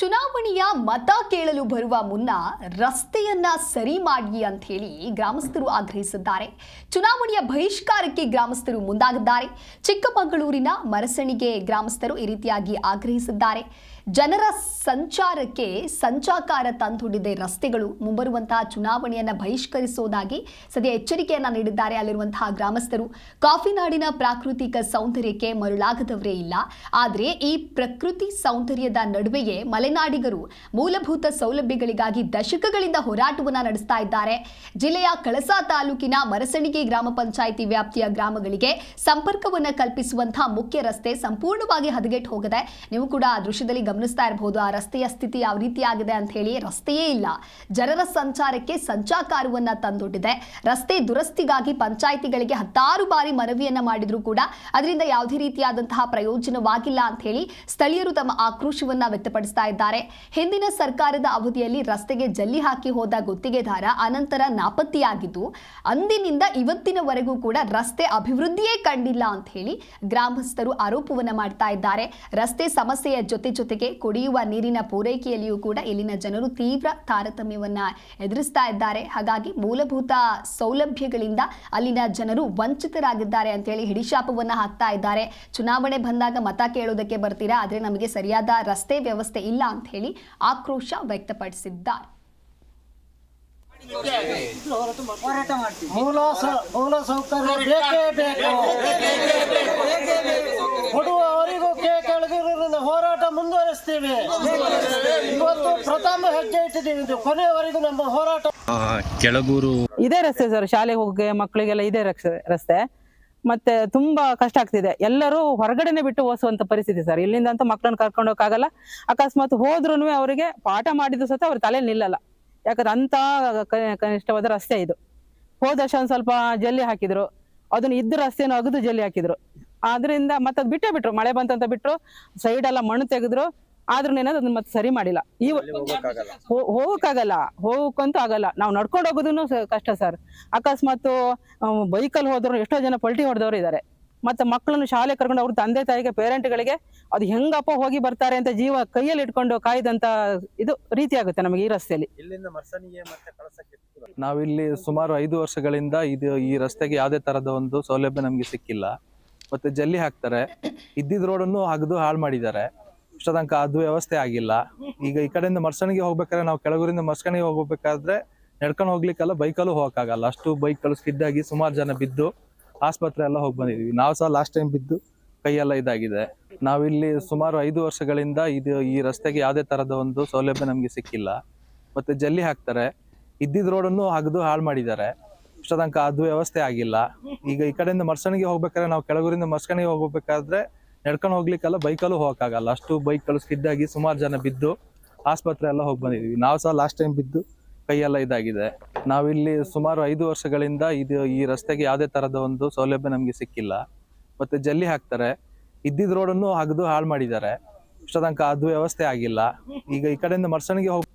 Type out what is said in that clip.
ಚುನಾವಣೆಯ ಮತ ಕೇಳಲು ಬರುವ ಮುನ್ನ ರಸ್ತೆಯನ್ನ ಸರಿ ಮಾಡಿ ಅಂತ ಹೇಳಿ ಗ್ರಾಮಸ್ಥರು ಆಗ್ರಹಿಸಿದ್ದಾರೆ. ಚುನಾವಣೆಯ ಬಹಿಷ್ಕಾರಕ್ಕೆ ಗ್ರಾಮಸ್ಥರು ಮುಂದಾಗಿದ್ದಾರೆ. ಚಿಕ್ಕಮಗಳೂರಿನ ಮರಸಣಿಗೆ ಗ್ರಾಮಸ್ಥರು ಈ ರೀತಿಯಾಗಿ ಆಗ್ರಹಿಸಿದ್ದಾರೆ. ಜನರ ಸಂಚಾರಕ್ಕೆ ಸಂಚಾಕಾರ ತಂದೊಡ್ಡಿದೆ ರಸ್ತೆಗಳು. ಮುಂಬರುವಂತಹ ಚುನಾವಣೆಯನ್ನ ಬಹಿಷ್ಕರಿಸುವುದಾಗಿ ಸದ್ಯ ಎಚ್ಚರಿಕೆಯನ್ನ ನೀಡಿದ್ದಾರೆ ಅಲ್ಲಿರುವಂತಹ ಗ್ರಾಮಸ್ಥರು. ಕಾಫಿನಾಡಿನ ಪ್ರಾಕೃತಿಕ ಸೌಂದರ್ಯಕ್ಕೆ ಮರುಳಾಗದವರೇ ಇಲ್ಲ. ಆದರೆ ಈ ಪ್ರಕೃತಿ ಸೌಂದರ್ಯದ ನಡುವೆಯೇ ಮಲೆನಾಡಿಗರು ಮೂಲಭೂತ ಸೌಲಭ್ಯಗಳಿಗಾಗಿ ದಶಕಗಳಿಂದ ಹೋರಾಟವನ್ನ ನಡೆಸ್ತಾ ಇದ್ದಾರೆ. ಜಿಲ್ಲೆಯ ಕಳಸಾ ತಾಲೂಕಿನ ಮರಸಣಿಗೆ ಗ್ರಾಮ ಪಂಚಾಯಿತಿ ವ್ಯಾಪ್ತಿಯ ಗ್ರಾಮಗಳಿಗೆ ಸಂಪರ್ಕವನ್ನ ಕಲ್ಪಿಸುವಂತಹ ಮುಖ್ಯ ರಸ್ತೆ ಸಂಪೂರ್ಣವಾಗಿ ಹದಗೆಟ್ ಹೋಗಿದೆ. ನೀವು ಕೂಡ ಆ ದೃಶ್ಯದಲ್ಲಿ ಗಮನಿಸ್ತಾ ಇರಬಹುದು ಆ ರಸ್ತೆಯ ಸ್ಥಿತಿ ಯಾವ ರೀತಿಯಾಗಿದೆ ಅಂತ ಹೇಳಿ ರಸ್ತೆಯೇ ಇಲ್ಲ. ಜನರ ಸಂಚಾರಕ್ಕೆ ಸಂಚಾಕಾರವನ್ನ ತಂದೊಡ್ಡಿದೆ. ರಸ್ತೆ ದುರಸ್ತಿಗಾಗಿ ಪಂಚಾಯಿತಿಗಳಿಗೆ ಹತ್ತಾರು ಬಾರಿ ಮನವಿಯನ್ನ ಮಾಡಿದ್ರು ಕೂಡ ಅದರಿಂದ ಯಾವುದೇ ರೀತಿಯಾದಂತಹ ಪ್ರಯೋಜನವಾಗಿಲ್ಲ ಅಂತ ಹೇಳಿ ಸ್ಥಳೀಯರು ತಮ್ಮ ಆಕ್ರೋಶವನ್ನ ವ್ಯಕ್ತಪಡಿಸ್ತಾ ಇದ್ದಾರೆ. ಹಿಂದಿನ ಸರ್ಕಾರದ ಅವಧಿಯಲ್ಲಿ ರಸ್ತೆಗೆ ಜಲ್ಲಿ ಹಾಕಿ ಹೋದ ಗುತ್ತಿಗೆದಾರ ಅನಂತರ ನಾಪತ್ತೆಯಾಗಿದ್ದು, ಅಂದಿನಿಂದ ಇವತ್ತಿನವರೆಗೂ ಕೂಡ ರಸ್ತೆ ಅಭಿವೃದ್ಧಿಯೇ ಕಂಡಿಲ್ಲ ಅಂತ ಹೇಳಿ ಗ್ರಾಮಸ್ಥರು ಆರೋಪವನ್ನ ಮಾಡ್ತಾ ಇದ್ದಾರೆ. ರಸ್ತೆ ಸಮಸ್ಯೆಯ ಜೊತೆ ಜೊತೆಗೆ ಕುಡಿಯುವ ನೀರಿನ ಪೂರೈಕೆಯಲ್ಲಿಯೂ ಕೂಡ ಇಲ್ಲಿನ ಜನರು ತೀವ್ರ ತಾರತಮ್ಯವನ್ನ ಎದುರಿಸ್ತಾ ಇದ್ದಾರೆ. ಹಾಗಾಗಿ ಮೂಲಭೂತ ಸೌಲಭ್ಯಗಳಿಂದ ಅಲ್ಲಿನ ಜನರು ವಂಚಿತರಾಗಿದ್ದಾರೆ ಅಂತ ಹೇಳಿ ಹಿಡಿಶಾಪವನ್ನ ಹಾಕ್ತಾ ಇದ್ದಾರೆ. ಚುನಾವಣೆ ಬಂದಾಗ ಮತ ಕೇಳೋದಕ್ಕೆ ಬರ್ತೀರಾ? ಆದ್ರೆ ನಮಗೆ ಸರಿಯಾದ ರಸ್ತೆ ವ್ಯವಸ್ಥೆ ಇಲ್ಲ ಅಂತ ಹೇಳಿ ಆಕ್ರೋಶ ವ್ಯಕ್ತಪಡಿಸಿದ್ದಾರೆ. ಹೋರಾಟ ಮಾಡ್ತೀವಿ ಮೂಲ ಸ- ಮೂಲ ಸೌಕರ್ಯ ಬೇಕೇ ಬೇಕು. ಕೊಡುವವರಿಗೂ ಕೇ ಕೆಳಗಿರೋದ್ರಿಂದ ಹೋರಾಟ ಮುಂದುವರಿಸ್ತೀವಿ. ಇವತ್ತು ಪ್ರಥಮ ಹೆಜ್ಜೆ ಇಟ್ಟಿದ್ದೀವಿ ಇದು. ಕೊನೆಯವರೆಗೂ ನಮ್ಮ ಹೋರಾಟ ಆ, ಕೆಳಗೂರು ಇದೇ ರಸ್ತೆ ಸರ್ ಶಾಲೆಗೆ ಹೋಗಿ ಮಕ್ಕಳಿಗೆಲ್ಲ ಇದೇ ರಸ್ತೆ- ರಸ್ತೆ. ಮತ್ತೆ ತುಂಬಾ ಕಷ್ಟ ಆಗ್ತಿದೆ. ಎಲ್ಲರೂ ಹೊರಗಡೆನೆ ಬಿಟ್ಟು ಓಸುವಂತ ಪರಿಸ್ಥಿತಿ ಸರ್. ಇಲ್ಲಿಂದ ಅಂತೂ ಮಕ್ಕಳನ್ನ ಕರ್ಕೊಂಡು ಹೋಗಕ್ಕಾಗಲ್ಲ ಅಕಸ್ಮಾತ್ ಹೋದ್ರೂ ಅವರಿಗೆ ಪಾಠ ಮಾಡಿದ್ರು ಸಹ ಅವ್ರ ತಲೆ ನಿಲ್ಲಲ್ಲ. ಯಾಕಂದ್ರೆ ಅಂತ ಕನಿಷ್ಠವಾದ ರಸ್ತೆ ಇದು. ಹೋದ ಒಂದ್ ಸ್ವಲ್ಪ ಜಲ್ಲಿ ಹಾಕಿದ್ರು. ಅದನ್ನ ಇದ್ದ ರಸ್ತೆನ ಅಗದು ಜಲ್ಲಿ ಹಾಕಿದ್ರು. ಆದ್ರಿಂದ ಮತ್ತದ್ ಬಿಟ್ಟೇ ಬಿಟ್ರು. ಮಳೆ ಬಂತಂತ ಬಿಟ್ರು. ಸೈಡ್ ಎಲ್ಲ ಮಣ್ಣು ತೆಗೆದ್ರು. ಆದ್ರೂ ಏನಾದ್ರು ಅದನ್ನ ಮತ್ತೆ ಸರಿ ಮಾಡಿಲ್ಲ. ಈ ಹೋಗಕ್ಕಾಗಲ್ಲ. ಹೋಗಕ್ಕಂತೂ ಆಗಲ್ಲ. ನಾವು ನಡ್ಕೊಂಡು ಹೋಗೋದನ್ನು ಕಷ್ಟ ಸರ್. ಅಕಸ್ಮಾತ್ ಬೈಕಲ್ಲಿ ಹೋದ್ರು ಎಷ್ಟೋ ಜನ ಪಲ್ಟಿ ಹೊಡೆದವ್ರು ಇದ್ದಾರೆ ಮತ್ತೆ ಮಕ್ಕಳನ್ನು ಶಾಲೆ ಕರ್ಕೊಂಡು ಅವ್ರ ತಂದೆ ತಾಯಿಗೆ ಪೇರೆಂಟ್ಗಳಿಗೆ ಅದು ಹೆಂಗಪ್ಪ ಹೋಗಿ ಬರ್ತಾರೆ ಅಂತ ಜೀವ ಕೈಯಲ್ಲಿ ಇಟ್ಕೊಂಡು ಕಾಯ್ದಂತ ಇದು ರೀತಿ ಆಗುತ್ತೆ ನಮಗೆ ಈ ರಸ್ತೆಯಲ್ಲಿ ನಾವಿಲ್ಲಿ ಸುಮಾರು ಐದು ವರ್ಷಗಳಿಂದ ಇದು ಈ ರಸ್ತೆಗೆ ಯಾವುದೇ ತರದ ಒಂದು ಸೌಲಭ್ಯ ನಮಗೆ ಸಿಕ್ಕಿಲ್ಲ. ಮತ್ತೆ ಜಲ್ಲಿ ಹಾಕ್ತಾರೆ. ಇದ್ದಿದ್ ರೋಡನ್ನು ಅಗದು ಹಾಳು ಮಾಡಿದ್ದಾರೆ. ಇಷ್ಟ ತನಕ ಅದು ವ್ಯವಸ್ಥೆ ಆಗಿಲ್ಲ. ಈಗ ಈ ಕಡೆಯಿಂದ ಮರ್ಸಣಿಗೆ ಹೋಗ್ಬೇಕಾದ್ರೆ ನಾವು ಕೆಳಗೂರಿಂದ ಮರ್ಸಣಿಗೆ ಹೋಗ್ಬೇಕಾದ್ರೆ ನಡ್ಕೊಂಡು ಹೋಗ್ಲಿಕ್ಕೆಲ್ಲ ಬೈಕಲ್ಲೂ ಹೋಗಕ್ಕಾಗಲ್ಲ. ಅಷ್ಟು ಬೈಕ್ಗಳು ಸ್ಕಿಡ್ ಆಗಿ ಸುಮಾರು ಜನ ಬಿದ್ದು ಆಸ್ಪತ್ರೆ ಎಲ್ಲ ಹೋಗಿ ಬಂದಿದ್ದೀವಿ ನಾವು ಸಹ ಲಾಸ್ಟ್ ಟೈಮ್ ಬಿದ್ದು ಕೈಯೆಲ್ಲ ಇದಾಗಿದೆ. ನಾವಿಲ್ಲಿ ಸುಮಾರು ಐದು ವರ್ಷಗಳಿಂದ ಇದು ಈ ರಸ್ತೆಗೆ ಯಾವುದೇ ತರದ ಒಂದು ಸೌಲಭ್ಯ ನಮಗೆ ಸಿಕ್ಕಿಲ್ಲ. ಮತ್ತೆ ಜಲ್ಲಿ ಹಾಕ್ತಾರೆ. ಇದ್ದಿದ್ದ ರೋಡನ್ನು ಅಗದು ಹಾಳು ಮಾಡಿದ್ದಾರೆ. ಇಷ್ಟ ತನಕ ಅದು ವ್ಯವಸ್ಥೆ ಆಗಿಲ್ಲ. ಈಗ ಈ ಕಡೆಯಿಂದ ಮರ್ಸಣಿಗೆ ಹೋಗ್ಬೇಕಾದ್ರೆ ನಾವು ಕೆಳಗೂರಿಂದ ಮರ್ಸಣಿಗೆ ಹೋಗ್ಬೇಕಾದ್ರೆ ನಡ್ಕೊಂಡು ಹೋಗ್ಲಿಕ್ಕೆಲ್ಲ ಬೈಕಲ್ಲೂ ಹೋಗಕ್ಕಾಗಲ್ಲ. ಅಷ್ಟು ಬೈಕ್ಗಳು ಸ್ಕಿಡ್ ಆಗಿ ಸುಮಾರು ಜನ ಬಿದ್ದು ಆಸ್ಪತ್ರೆ ಎಲ್ಲ ಹೋಗಿ ಬಂದಿದ್ದೀವಿ ನಾವು ಸಹ ಲಾಸ್ಟ್ ಟೈಮ್ ಬಿದ್ದು ಕೈಯೆಲ್ಲ ಇದಾಗಿದೆ. ನಾವಿಲ್ಲಿ ಸುಮಾರು ಐದು ವರ್ಷಗಳಿಂದ ಇದು ಈ ರಸ್ತೆಗೆ ಯಾವುದೇ ತರದ ಒಂದು ಸೌಲಭ್ಯ ನಮಗೆ ಸಿಕ್ಕಿಲ್ಲ. ಮತ್ತೆ ಜಲ್ಲಿ ಹಾಕ್ತಾರೆ. ಇದ್ದಿದ್ ರೋಡನ್ನು ಅಗದು ಹಾಳು ಮಾಡಿದ್ದಾರೆ. ಇಷ್ಟ ತನಕ ಅದು ವ್ಯವಸ್ಥೆ ಆಗಿಲ್ಲ. ಈಗ ಈ ಕಡೆಯಿಂದ ಮರ್ಸಣಿಗೆ ಹೋಗ್